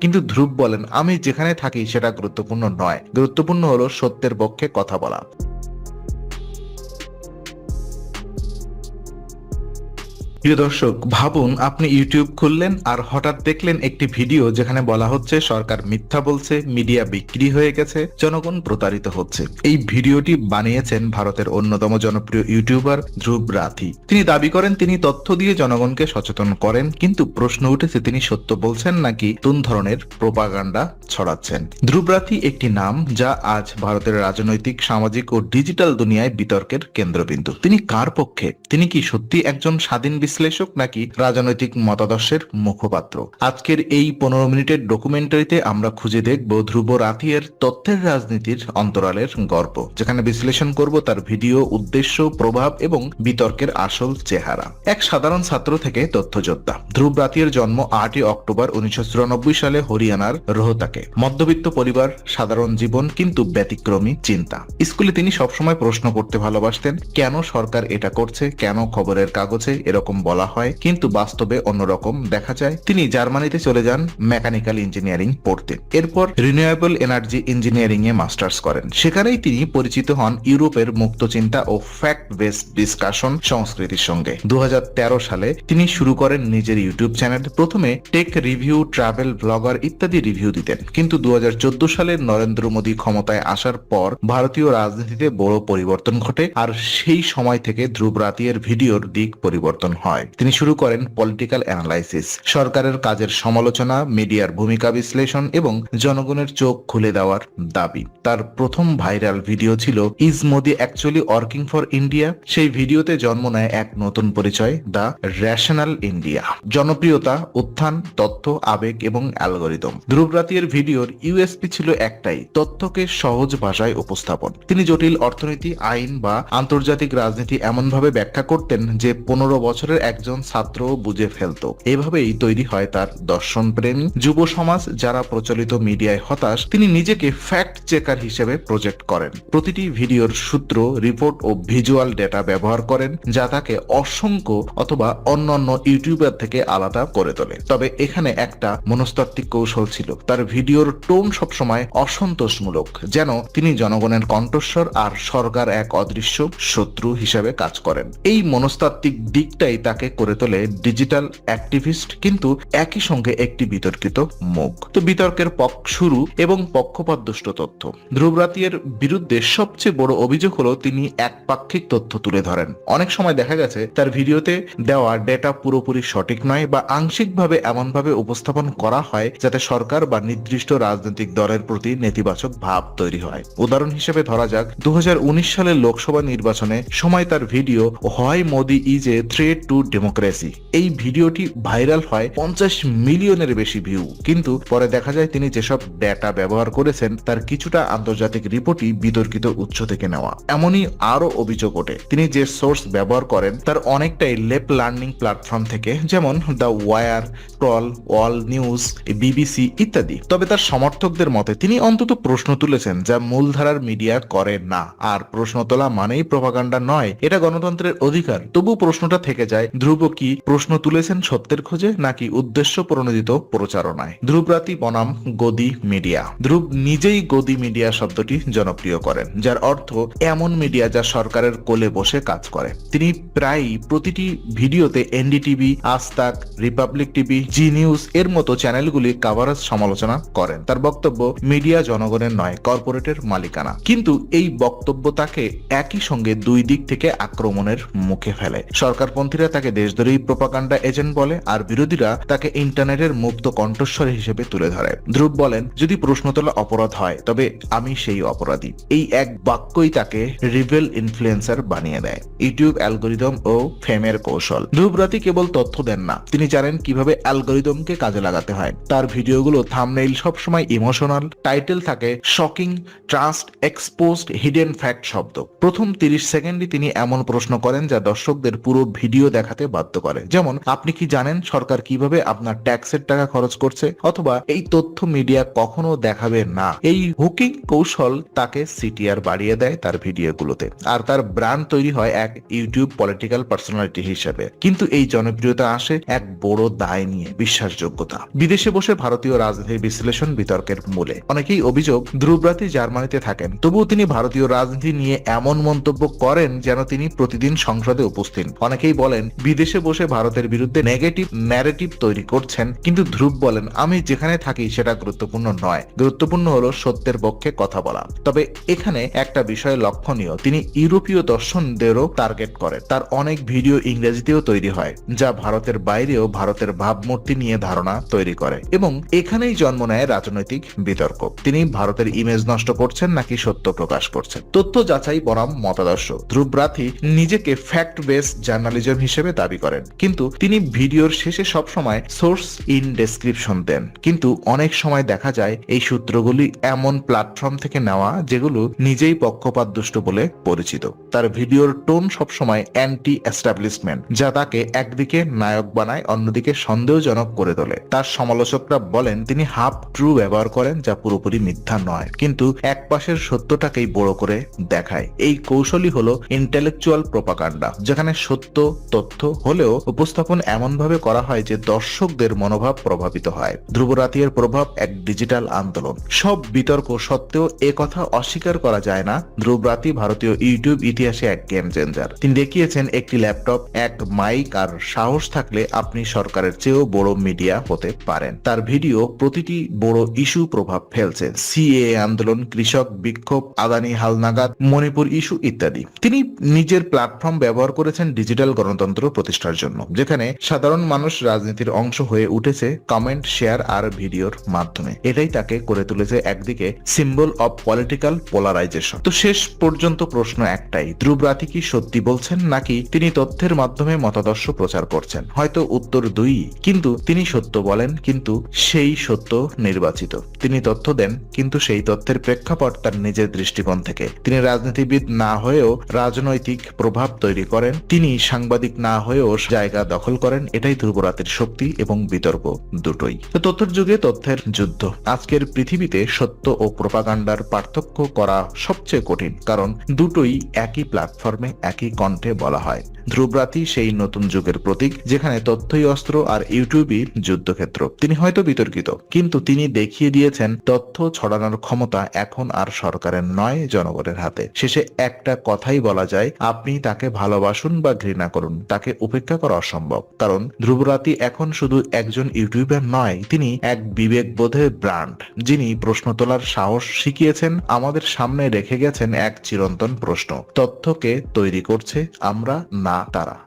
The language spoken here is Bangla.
কিন্তু ধ্রুব বলেন, আমি যেখানে থাকি সেটা গুরুত্বপূর্ণ নয়। গুরুত্বপূর্ণ হলো সত্যের পক্ষে কথা বলা। প্রিয় দর্শক, ভাবুন, আপনি ইউটিউব খুললেন আর হঠাৎ দেখলেন একটি ভিডিও যেখানে বলা হচ্ছে সরকার মিথ্যা বলছে, মিডিয়া বিক্রি হয়ে গেছে, জনগণ প্রতারিত হচ্ছে। এই ভিডিওটি বানিয়েছেন ভারতের অন্যতম জনপ্রিয় ইউটিউবার ধ্রুব রাথি। তিনি দাবি করেন, তিনি তথ্য দিয়ে জনগণকে সচেতন করেন, কিন্তু প্রশ্ন উঠেছে, তিনি সত্য বলছেন নাকি কোন ধরনের প্রোপাগান্ডা ছড়াচ্ছেন? ধ্রুব রাথি একটি নাম যা আজ ভারতের রাজনৈতিক, সামাজিক ও ডিজিটাল দুনিয়ায় বিতর্কের কেন্দ্রবিন্দু। তিনি কার পক্ষে? তিনি কি সত্যি একজন স্বাধীন বিশ্লেষক নাকি রাজনৈতিক মতাদর্শের মুখপাত্র? আজকের এই পনেরো মিনিটের ডকুমেন্টারিতে আমরা খুঁজে দেখব ধ্রুব রাথিয়ের তথ্যের রাজনীতির অন্তরালের গল্প, যেখানে বিশ্লেষণ করব তার ভিডিও, উদ্দেশ্য, প্রভাব এবং বিতর্কের আসল চেহারা। এক সাধারণ ছাত্র থেকে তথ্যযোদ্ধা। ধ্রুব রাথিয়ের জন্ম আটই অক্টোবর উনিশশো চুরানব্বই সালে হরিয়ানার রোহতাকে। মধ্যবিত্ত পরিবার, সাধারণ জীবন কিন্তু ব্যতিক্রমী চিন্তা। স্কুলে তিনি সবসময় প্রশ্ন করতে ভালোবাসতেন, কেন সরকার এটা করছে? কেন খবরের কাগজে এরকম বলা হয়, কিন্তু বাস্তবে অন্যরকম দেখা যায়। তিনি জার্মানিতে চলে যান মেকানিক্যাল ইঞ্জিনিয়ারিং পড়তে। এরপর রিনিউয়েবল এনার্জি ইঞ্জিনিয়ারিং এ মাস্টার্স করেন। সেখানেই তিনি পরিচিত হন ইউরোপের মুক্ত চিন্তা ও ফ্যাক্ট বেসড ডিসকাশন সংস্কৃতির সঙ্গে। দু সালে তিনি শুরু করেন নিজের ইউটিউব চ্যানেল। প্রথমে টেক রিভিউ, ট্রাভেল ব্লগার ইত্যাদি রিভিউ দিতেন। কিন্তু দু হাজার চোদ্দ সালে নরেন্দ্র মোদী ক্ষমতায় আসার পর ভারতীয় রাজনীতিতে বড় পরিবর্তন ঘটে। আর সেই সময় থেকে ধ্রুব রাতিয়ার ভিডিওর দিক পরিবর্তন হয়। তিনি শুরু করেন পলিটিক্যাল অ্যানালাইসিস সরকারের কাজের সমালোচনা মিডিয়ার ভূমিকা বিশ্লেষণ এবং জনগণের চোখ খুলে দেওয়ার দাবি। তার প্রথম ভাইরাল ভিডিও ছিল, is Modi actually working for India সেই ভিডিওতে জন্ম নেয় এক নতুন পরিচয়, দ্য রেশনাল ইন্ডিয়া। জনপ্রিয়তা, উত্থান, তথ্য, আবেগ এবং অ্যালগোরিদম। ধ্রুব রাতিয়ার ভিডিওর ইউএসপি ছিল একটাই, তথ্যকে সহজ ভাষায় উপস্থাপন। তিনি জটিল অর্থনীতি, আইন বা আন্তর্জাতিক রাজনীতি এমনভাবে ব্যাখ্যা করতেন যে পনেরো বছরের একজন ছাত্র বুঝে ফেলতো। এভাবেই তৈরি হয় তার দর্শন প্রেমী। যুব সমাজ যারা প্রচলিত মিডিয়ায় হতাশ, তিনি নিজেকে ফ্যাক্ট চেকার হিসেবে প্রজেক্ট করেন। প্রতিটি ভিডিওর সূত্র রিপোর্ট ও ভিজুয়াল ডেটা ব্যবহার করেন, যা তাকে অসংখ্য অথবা অন্যান্য ইউটিউবার থেকে আলাদা করে তোলে। তবে এখানে একটা মনস্তাত্ত্বিক কৌশল ছিল। তার ভিডিওর টোন সবসময় অসন্তোষমূলক, যেন তিনি জনগণের কণ্ঠস্বর আর সরকার এক অদৃশ্য শত্রু হিসেবে কাজ করেন। এই মনস্তাত্ত্বিক দিকটাই তাকে করে তোলে ডিজিটাল অ্যাক্টিভিস্ট, কিন্তু একই সঙ্গে একটি বিতর্কিত মুখ। তো বিতর্কের পক্ষ শুরু এবং পক্ষপাতদুষ্ট তথ্য। ধ্রুব রাতিয়ার বিরুদ্ধে সবচেয়ে বড় অভিযোগ হলো, তিনি একপাক্ষিক তথ্য তুলে ধরেন। অনেক সময় দেখা গেছে, তার ভিডিওতে দেওয়া ডেটা পুরোপুরি সঠিক নয় বা আংশিকভাবে এমনভাবে উপস্থাপন করা হয় যাতে সরকার বা নির্দিষ্ট রাজনৈতিক দলের প্রতি নেতিবাচক ভাব তৈরি হয়। উদাহরণ হিসেবে ধরা যাক দু হাজার উনিশ সালের লোকসভা নির্বাচনে সময় তার ভিডিও হয় Modi is a threat to democracy. এই ভিডিওটি ভাইরাল হয় পঞ্চাশ মিলিয়নের বেশি ভিউ। কিন্তু পরে দেখা যায় তিনি যেসব ডেটা ব্যবহার করেছেন, তার কিছুটা আন্তর্জাতিক রিপোর্টই বিতর্কিত উৎস থেকে নেওয়া। এমনই আরও অভিযোগ ওঠে, তিনি যে সোর্স ব্যবহার করেন, তার অনেকটাই লেপ লার্নিং প্ল্যাটফর্ম থেকে, যেমন the war crawl wall news BBC ইত্যাদি। তবে তার সমর্থকদের মতে তিনি অন্তত প্রশ্ন তুলেছেন যা মূলধারার মিডিয়া করে না। আর প্রশ্ন তোলা মানেই প্রভাকাণ্ডা নয়, এটা গণতন্ত্রের অধিকার। তবু প্রশ্নটা থেকে যায়, ধ্রুব কি প্রশ্ন তুলেছেন সত্যের খোঁজে, নাকি উদ্দেশ্য প্রণোদিত প্রচারণায়? ধ্রুব রাতি বনাম গদি মিডিয়া। ধ্রুব নিজেই গদি মিডিয়া শব্দটি জনপ্রিয় করেন, যার অর্থ এমন মিডিয়া যা সরকারের কোলে বসে কাজ করে। তিনি প্রায়ই প্রতিটি ভিডিওতে এনডিটিভি, আস্তাক, রিপাবলিক টিভি জি নিউজ এর মতো চ্যানেলগুলি কাভারেজ সমালোচনা করেন। তার বক্তব্য মিডিয়া জনগণের নয়, কর্পোরেটের মালিকানা। কিন্তু এই বক্তব্য তাকে একই সঙ্গে দুই দিক থেকে আক্রমণের মুখে ফেলে। সরকারপন্থীরা তাকে দেশদ্রোহী প্রোপাকাণ্ডা এজেন্ট বলে, আর বিরোধীরা তাকে ইন্টারনেটের মুক্ত কণ্ঠস্বর হিসেবে তুলে ধরে। ধ্রুব বলেন, যদি প্রশ্ন তোলা অপরাধ হয়, তবে আমি সেই অপরাধী। এই এক বাক্যই তাকে রিভেল ইনফ্লুয়েন্সার বানিয়ে দেয়। ইউটিউব অ্যালগোরিদম ও ফেমের কৌশল। ধ্রুব রাতি কেবল তথ্য দেন না, তিনি জানেন কীভাবে অ্যালগোরিদমকে কাজে লাগাতে হয়। তার ভিডিওগুলো থামনেইল সবসময় ইমোশনাল টাইটেল থাকে shocking trust exposed hidden fact শব্দ। প্রথম তিরিশ সেকেন্ডে তিনি এমন প্রশ্ন করেন যা দর্শকদের পুরো ভিডিও দেখাতে বাধ্য করে। যেমন, আপনি কি জানেন সরকার কীভাবে আপনার ট্যাক্সের টাকা খরচ করছে? অথবা, এই তথ্য মিডিয়া কখনো দেখাবে না? এই হুকিং কৌশল তাকে সিটিআর বাড়িয়ে দেয় তার ভিডিওগুলোতে। আর তার ব্র্যান্ড তৈরি হয় এক ইউটিউব পলিটিক্যাল পার্সোনালিটি হিসেবে। কিন্তু এই জনপ্রিয়তা আসে এক বড় দায় নিয়ে। বিশ্বাসযোগ্যতা। বিদেশে বসে ভারতীয় রাজনীতির বিশ্লেষণ বিতর্কের মূলে। অনেকেই অভিযোগ, ধ্রুবরাতি জার্মানিতে থাকেন। তবুও তিনি ভারতীয় রাজনীতি নিয়ে এমন মন্তব্য করেন যেন তিনি প্রতিদিন সংসদে উপস্থিত। অনেকেই বলেন, বিদেশে বসে ভারতের বিরুদ্ধে নেগেটিভ ন্যারেটিভ তৈরি করছেন। কিন্তু ধ্রুব বলেন, আমি যেখানে থাকি সেটা গুরুত্বপূর্ণ নয়। গুরুত্বপূর্ণ হলো সত্যের পক্ষে কথা বলা। তবে এখানে একটা বিষয় লক্ষণীয়। তিনি ইউরোপীয় দর্শনদেরও টার্গেট করেন। তার অনেক ভিডিও ইংরেজিতেও তৈরি হয়, যা ভারতের বাইরেও ভারতের ভাবমূর্তি নিয়ে ধারণা তৈরি করে এবং এখানেই জন্ম নেয় রাজনৈতিক বিতর্ক। তিনি ভারতের ইমেজ নষ্ট করছেন নাকি সত্য প্রকাশ করছেন? তথ্য যাচাই বরাম মতাদর্শ। ধ্রুব রাথি নিজেকে ফ্যাক্ট বেস জার্নালিজম হিসেবে দাবি করেন। কিন্তু তিনি ভিডিওর শেষে সবসময় সোর্স ইন ডেসক্রিপশন দেন। কিন্তু অনেক সময় দেখা যায় এই সূত্রগুলি এমন প্ল্যাটফর্ম থেকে নেওয়া যেগুলো নিজেই পক্ষপাত দুষ্ট বলে পরিচিত। তার ভিডিওর টোন সবসময় অ্যান্টি এস্টাবলিশমেন্ট যা তাকে একদিকে নায়ক বানায়, অন্যদিকে সন্দেহজনক করে তোলে। তার সমালোচকরা বলেন, তিনি হাফ ট্রু ব্যবহার করেন, যা পুরোপুরি মিথ্যা নয়, কিন্তু এক পাশের সত্যটাকেই বড় করে দেখায়। এই কৌশলই হলো ইন্টেলেকচুয়াল প্রোপাকাণ্ডা যেখানে সত্য, তথ্য হলেও উপস্থাপন এমনভাবে করা হয় যে দর্শকদের মনোভাব প্রভাবিত হয়। ধ্রুবরাতির প্রভাব এক ডিজিটাল আন্দোলন। সব বিতর্ক সত্ত্বেও এ কথা অস্বীকার করা যায় না, ধ্রুবরাতি ভারতীয় ইউটিউব ইতিহাসে এক গেম চেঞ্জার তিনি দেখিয়েছেন, একটি ল্যাপটপ এক মাইক আর সাহস থাকলে আপনি সরকারের চেয়েও বড় মিডিয়া হতে পারেন। তার ভিডিও প্রতিটি বড় ইস্যু প্রভাব ফেলছে। সিএ আন্দোলন, কৃষক বিক্ষোভ, আদানি হালনাগাদ, মণিপুর ইস্যু ইত্যাদি। তিনি নিজের প্ল্যাটফর্ম ব্যবহার করেছেন ডিজিটাল গণতন্ত্র প্রতিষ্ঠার জন্য, যেখানে সাধারণ মানুষ রাজনীতির অংশ হয়ে উঠেছে কমেন্ট, শেয়ার আর ভিডিওর মাধ্যমে। এটাই তাকে করে তুলেছে একদিকে সিম্বল অব পলিটিক্যাল পোলারাইজেশন তো শেষ পর্যন্ত প্রশ্ন একটাই, ধ্রুব রাতি কি সত্যি বলছেন নাকি তিনি তথ্যের মাধ্যমে মতাদর্শ প্রচার করছেন? হয়তো উত্তর দুই কিন্তু তিনি সত্য বলেন, কিন্তু সেই সত্য নির্বাচিত। তিনি তথ্য দেন, কিন্তু সেই তথ্যের প্রেক্ষাপট তার নিজের দৃষ্টিকোণ থেকে। তিনি রাজনীতিবিদ না হয়েও রাজনৈতিক প্রভাব তৈরি করেন। তিনি সাংবাদিক না হয়েও জায়গা দখল করেন। এটাই ধ্রুবরাতের শক্তি এবং বিতর্ক দুটোই। তথ্যের যুগে তথ্যের যুদ্ধ। আজকের পৃথিবীতে সত্য ও প্রোপাগান্ডার পার্থক্য করা সবচেয়ে কঠিন, কারণ দুটোই একই প্ল্যাটফর্মে একই কণ্ঠে বলা হয়। ধ্রুবরাতি সেই নতুন যুগের প্রতীক, যেখানে তথ্যই অস্ত্র আর ইউটিউবই যুদ্ধক্ষেত্র। তিনি হয়তো বিতর্কিত, কিন্তু তিনি দেখিয়ে দিয়েছেন তথ্য ছড়ানোর ক্ষমতা এখন আর সরকারের নয়, জনগণের হাতে। শেষে একটা কথাই বলা যায়, আপনি তাকে ভালোবাসুন বা ঘৃণা করুন, তাকে উপেক্ষা করা অসম্ভব। কারণ ধ্রুবরাতি এখন শুধু একজন ইউটিউবার নয়, তিনি এক বিবেকবোধের ব্র্যান্ড, যিনি প্রশ্ন তোলার সাহস শিখিয়েছেন, আমাদের সামনে রেখে গেছেন এক চিরন্তন প্রশ্ন, তথ্যকে তৈরি করছে আমরা না তারা